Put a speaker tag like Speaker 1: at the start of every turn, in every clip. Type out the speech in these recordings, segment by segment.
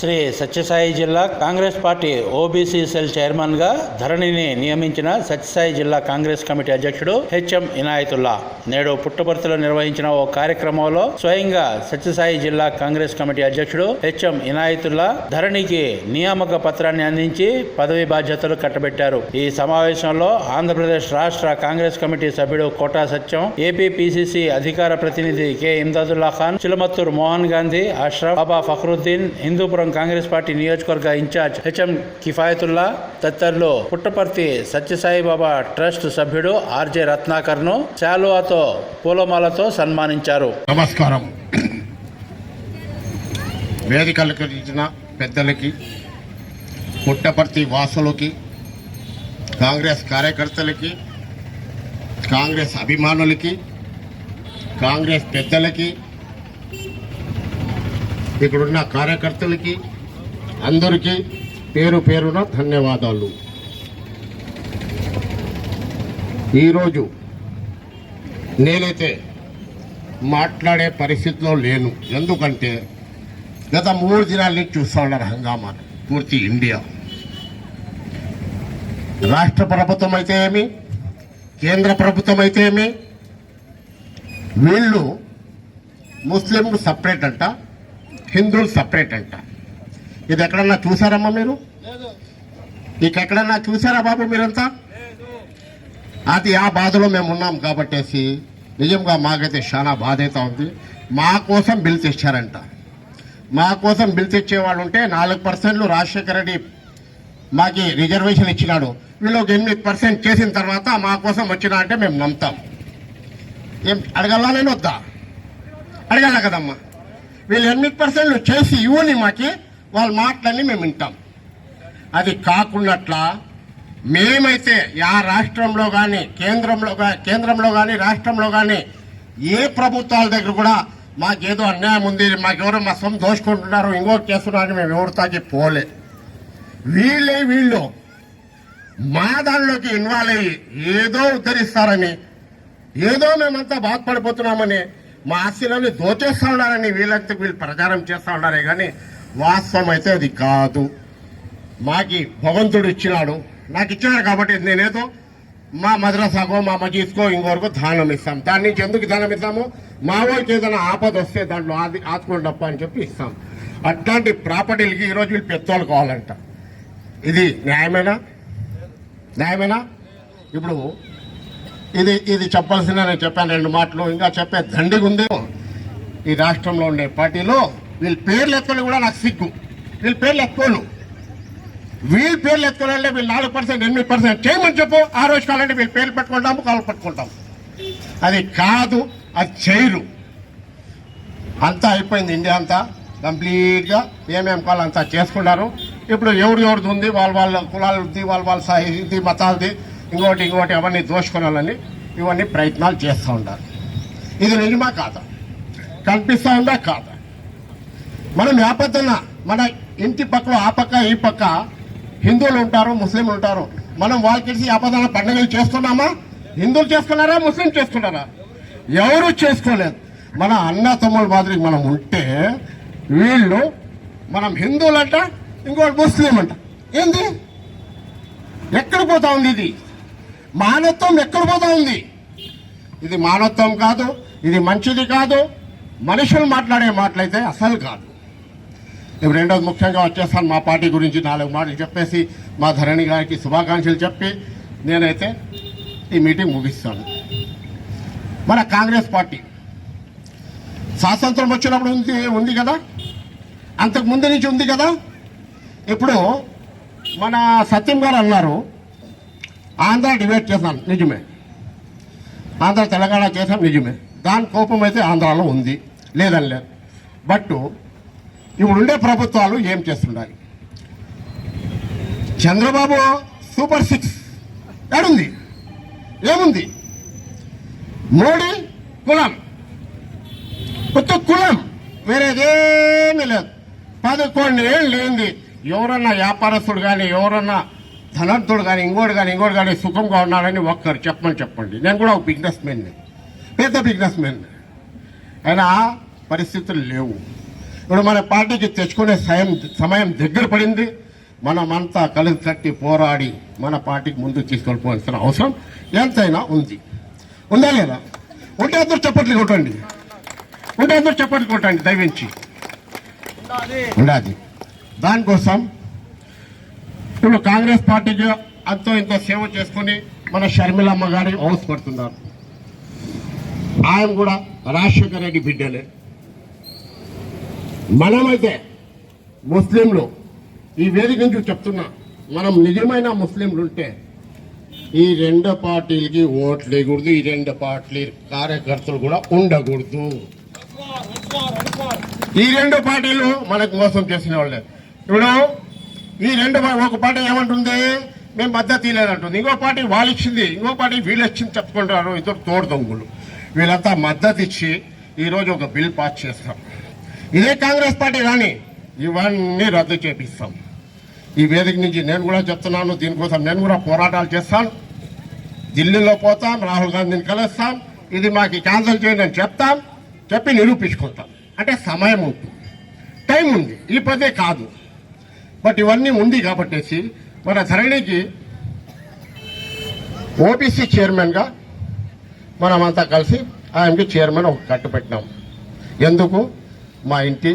Speaker 1: శ్రీ సత్యసాయి జిల్లా Congress party OBC cell చైర్మన్గా ధరణిని నియమించిన సత్యసాయి జిల్లా కాంగ్రెస్ కమిటీ అధ్యక్షుడు హెచ్ఎం ఇనాయతుల్లా. నేడు పుట్టపర్తిలో నిర్వహించిన ఓ కార్యక్రమంలో స్వయంగా సత్యసాయి జిల్లా కాంగ్రెస్ కమిటీ అధ్యక్షుడు హెచ్ఎం ఇనాయతుల్లా ధరణికి నియామక పత్రాన్ని అందించి పదవి బాధ్యతలు కట్టబెట్టారు. ఈ సమావేశంలో ఆంధ్రప్రదేశ్ రాష్ట్ర కాంగ్రెస్ కమిటీ సభ్యుడు కోటా సత్యం ఏపీ పిసిసి అధికార ప్రతినిధి కె. ఇమ్దాదుల్లా ఖాన్ చిలమత్తూరు మోహన్ గాంధీ అష్రఫ్ బాబా ఫక్రుద్దీన్ హిందూపురం కాంగ్రెస్ పార్టీ నియోజకవర్గ ఇన్ఛార్జ్ హెచ్ఎం కిఫాయతుల్లా తదితరులు పుట్టపర్తి సత్యసాయిబాబా ట్రస్ట్ సభ్యుడు ఆర్జే రత్నాకర్ను శాలువాతో పూలమాలతో సన్మానించారు.
Speaker 2: నమస్కారం. వేదికలకు ఇచ్చిన పెద్దలకి పుట్టపర్తి వాసులకి కాంగ్రెస్ కార్యకర్తలకి కాంగ్రెస్ అభిమానులకి కాంగ్రెస్ పెద్దలకి ఇక్కడున్న కార్యకర్తలకి అందరికీ పేరు పేరున ధన్యవాదాలు. ఈరోజు నేనైతే మాట్లాడే పరిస్థితిలో లేను. ఎందుకంటే గత మూడు దినాల నుంచి చూస్తూ ఉన్నారు హంగామా పూర్తి ఇండియా. రాష్ట్ర ప్రభుత్వం అయితే ఏమి? కేంద్ర ప్రభుత్వం అయితే ఏమి? వీళ్ళు ముస్లింలు సపరేట్ అంట. హిందువులు సపరేట్ అంట. ఇది ఎక్కడన్నా చూసారమ్మా మీరు? ఇక ఎక్కడన్నా చూసారా బాబు మీరంతా? అది ఆ బాధలో మేము ఉన్నాం కాబట్టేసి నిజంగా మాకైతే చాలా బాధ అయితే ఉంది. మా కోసం బిల్ తెచ్చారంట మా కోసం బిల్ తెచ్చేవాళ్ళు ఉంటే నాలుగు పర్సెంట్లు రాజశేఖర రెడ్డి మాకి రిజర్వేషన్ ఇచ్చినాడు. వీళ్ళు ఒక ఎనిమిది పర్సెంట్ చేసిన తర్వాత మా కోసం వచ్చినా అంటే మేము నమ్ముతాం. ఏం అడగల్లా నేను వద్దా? అడగల కదమ్మా? వీళ్ళు ఎనిమిది పర్సెంట్లు చేసి ఇవ్వని మాకి వాళ్ళ మాటలన్నీ మేము వింటాం. అది కాకున్నట్లా మేమైతే యా రాష్ట్రంలో కానీ కేంద్రంలో కేంద్రంలో కానీ రాష్ట్రంలో కానీ ఏ ప్రభుత్వాల దగ్గర కూడా మాకేదో అన్యాయం ఉంది మాకెవరో మా సొంత దోచుకుంటున్నారు ఇంకోటి చేస్తున్నారని మేము ఎవరితాకి పోలే. వీళ్ళే వీళ్ళు మా దానిలోకి ఇన్వాల్వ్ అయ్యి ఏదో ఉద్ధరిస్తారని ఏదో మేమంతా బాధపడిపోతున్నామని మా ఆస్తిలని దోచేస్తా ఉన్నారని వీళ్ళంతా వీళ్ళు ప్రచారం చేస్తూ ఉన్నారే కానీ వాస్తవం అయితే అది కాదు. మాకి భగవంతుడు ఇచ్చినాడు. నాకు ఇచ్చినాడు కాబట్టి నేనేదో మా మద్రసాకో మా మజీస్కో ఇంకొరకు దానం ఇస్తాం. దాని నుంచి ఎందుకు దానం ఇస్తాము? మా వాళ్ళకి ఏదైనా ఆపద వస్తే దాంట్లో ఆది ఆదుకోండి ఆదుకోండప్ప అని చెప్పి ఇస్తాం. అట్లాంటి ప్రాపర్టీలకి ఈరోజు వీళ్ళు పెత్తోళ్ళు కావాలంట. ఇది న్యాయమేనా? న్యాయమేనా? ఇప్పుడు ఇది ఇది చెప్పాల్సిన నేను చెప్పాను రెండు మాటలు. ఇంకా చెప్పే దండిగా ఉంది. ఈ రాష్ట్రంలో ఉండే పార్టీలో వీళ్ళ పేర్లు ఎత్తుకొని కూడా నాకు సిగ్గు. వీళ్ళ పేర్లు ఎత్తుకోను. వీళ్ళ పేర్లు ఎత్తుకోవాలంటే వీళ్ళు నాలుగు పర్సెంట్ ఎనిమిది పర్సెంట్ చేయమని చెప్పు. ఆ రోజు కావాలంటే వీళ్ళు పేర్లు పెట్టుకుంటాము కాళ్ళు పట్టుకుంటాము. అది కాదు అది చేయరు. అంతా అయిపోయింది ఇండియా అంతా. కంప్లీట్గా ఏమేమి కావాలి అంతా చేసుకున్నారు ఇప్పుడు ఎవరు ఎవరిది ఉంది? వాళ్ళ వాళ్ళ కులాలది వాళ్ళ వాళ్ళ సా- ఇది మతాలది. ఇంకోటి ఇంకోటి అవన్నీ దోచుకోవాలని ఇవన్నీ ప్రయత్నాలు చేస్తూ ఉంటారు ఇది నిజమా కాదా? కనిపిస్తూ ఉందా కాదా? మనం వ్యాపద్దన్న మన ఇంటి పక్కలో ఆ పక్క ఈ పక్క హిందువులు ఉంటారు ముస్లింలు ఉంటారు మనం వాళ్ళకి ఆపదన పండుగలు చేస్తున్నామా? హిందువులు చేసుకున్నారా ముస్లిం చేసుకున్నారా? ఎవరు చేసుకోలేదు. మన అన్న తమ్ముల మాదిరి మనం ఉంటే వీళ్ళు మనం హిందువులంట ఇంకోటి ముస్లిం అంట ఏంది? ఎక్కడ పోతా ఉంది ఇది? మానవత్వం ఎక్కడ పోతా ఉంది? ఇది మానవత్వం కాదు ఇది మంచిది కాదు. మనుషులు మాట్లాడే మాటలైతే అసలు కాదు. ఇప్పుడు రెండోది ముఖ్యంగా వచ్చేస్తాను మా పార్టీ గురించి నాలుగు మాటలు చెప్పేసి మా ధరణి గారికి శుభాకాంక్షలు చెప్పి నేనైతే ఈ మీటింగ్ ముగిస్తాను. మన కాంగ్రెస్ పార్టీ స్వాతంత్రం వచ్చినప్పుడు ఉంది ఉంది కదా? అంతకు ముందు నుంచి ఉంది కదా? ఇప్పుడు మన సత్యం గారు అన్నారు ఆంధ్ర డివైడ్ చేశాం నిజమే. ఆంధ్ర తెలంగాణ చేశాం నిజమే. దాని కోపం అయితే ఆంధ్రాలో ఉంది లేదని లేదు. బట్ ఇప్పుడు ఉండే ప్రభుత్వాలు ఏం చేస్తుండాలి చంద్రబాబు సూపర్ సిక్స్ ఏడుంది ఏముంది? మోడీ కులం. కొత్త కులం వేరేదేమీ లేదు. పదకొండు ఏళ్ళు లేనిది ఎవరన్నా వ్యాపారస్తుడు కానీ ఎవరన్నా ధనవంతుడు కానీ ఇంకోటి కానీ ఇంకోటి కానీ సుఖంగా ఉన్నాడని ఒక్కరు చెప్పమని చెప్పండి. నేను కూడా ఒక బిజినెస్ మ్యాన్ పెద్ద బిజినెస్ మ్యాన్ అయినా పరిస్థితులు లేవు. ఇప్పుడు మన పార్టీకి తెచ్చుకునే సమయం సమయం దగ్గర పడింది. మనమంతా కలిసి కట్టి పోరాడి మన పార్టీకి ముందుకు తీసుకెళ్ళిపోవాల్సిన అవసరం ఎంతైనా ఉంది. ఉందా లేదా? ఉంటే అందరూ చప్పట్లు కొట్టండి. ఉంటే అందరూ చప్పట్లు కొట్టండి దయవించి. ఉండాలి. దానికోసం ఇప్పుడు కాంగ్రెస్ పార్టీకి అంతో ఇంతో సేవ చేసుకుని మన షర్మిలమ్మ గారి హౌస్ పడుతున్నారు. ఆయన కూడా రాజశేఖర రెడ్డి బిడ్డలే. మనమైతే ముస్లింలు. ఈ వేదిక నుంచి చెప్తున్నా మనం నిజమైన ముస్లింలు ఉంటే ఈ రెండు పార్టీలకి ఓట్లు వేయకూడదు ఈ రెండు పార్టీ కార్యకర్తలు కూడా ఉండకూడదు. ఈ రెండు పార్టీలు మనకు మోసం చేసిన వాళ్ళే. ఇప్పుడు ఈ రెండు ఒక పార్టీ ఏమంటుంది? మేము మద్దతు ఇవ్వలేదంటుంది. ఇంకో పార్టీ వాళ్ళు ఇచ్చింది ఇంకో పార్టీ వీళ్ళు ఇచ్చింది చెప్పుకుంటారు. ఇద్దరు తోడు దొంగలు. వీళ్ళంతా మద్దతు ఇచ్చి ఈరోజు ఒక బిల్ పాస్ చేస్తాం. ఇదే కాంగ్రెస్ పార్టీ కానీ ఇవన్నీ రద్దు చేపిస్తాం. ఈ వేదిక నుంచి నేను కూడా చెప్తున్నాను. దీనికోసం నేను కూడా పోరాటాలు చేస్తాను. ఢిల్లీలో పోతాం. రాహుల్ గాంధీని కలుస్తాం. ఇది మాకు క్యాన్సిల్ చేయండి అని చెప్తాం. చెప్పి నిరూపించుకుంటాం. అంటే సమయం ఉంటుంది. టైం ఉంది. ఈ పదే కాదు. బట్ ఇవన్నీ ఉంది కాబట్టేసి మన ధరణికి ఓబీసీ చైర్మన్గా మనమంతా కలిసి ఆయనకి చైర్మన్ ఒక కట్టుపెట్టినాం ఎందుకు? మా ఇంటి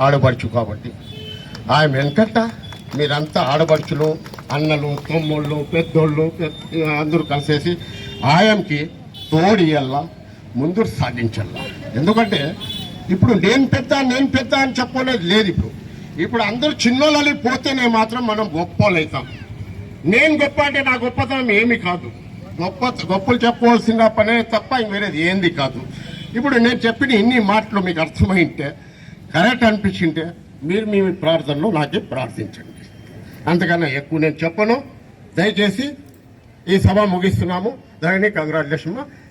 Speaker 2: ఆడపడుచు కాబట్టి. ఆయన వెంకట మీరంతా ఆడపడుచులు అన్నలు తమ్ముళ్ళు పెద్దోళ్ళు అందరూ కలిసేసి ఆయనకి తోడియల్లా ముందు సాగించాల ఎందుకంటే ఇప్పుడు నేను పెద్ద నేను పెద్ద అని చెప్పలేదు లేదు ఇప్పుడు. ఇప్పుడు అందరూ చిన్నోళ్ళని పోతేనే మాత్రం మనం గొప్పలవుతాం అవుతాం నేను గొప్ప అంటే నా గొప్పతనం ఏమి కాదు. గొప్ప గొప్పలు చెప్పవలసిన పనే తప్ప ఇంక వేరేది ఏంది కాదు. ఇప్పుడు నేను చెప్పిన ఇన్ని మాటలు మీకు అర్థమైంటే కరెక్ట్ అనిపించింటే మీరు మీ ప్రార్థనలో నాకే ప్రార్థించండి. అంతకన్నా ఎక్కువ నేను చెప్పను. దయచేసి ఈ సభ ముగిస్తున్నాము. దానిని కంగ్రాచులేషన్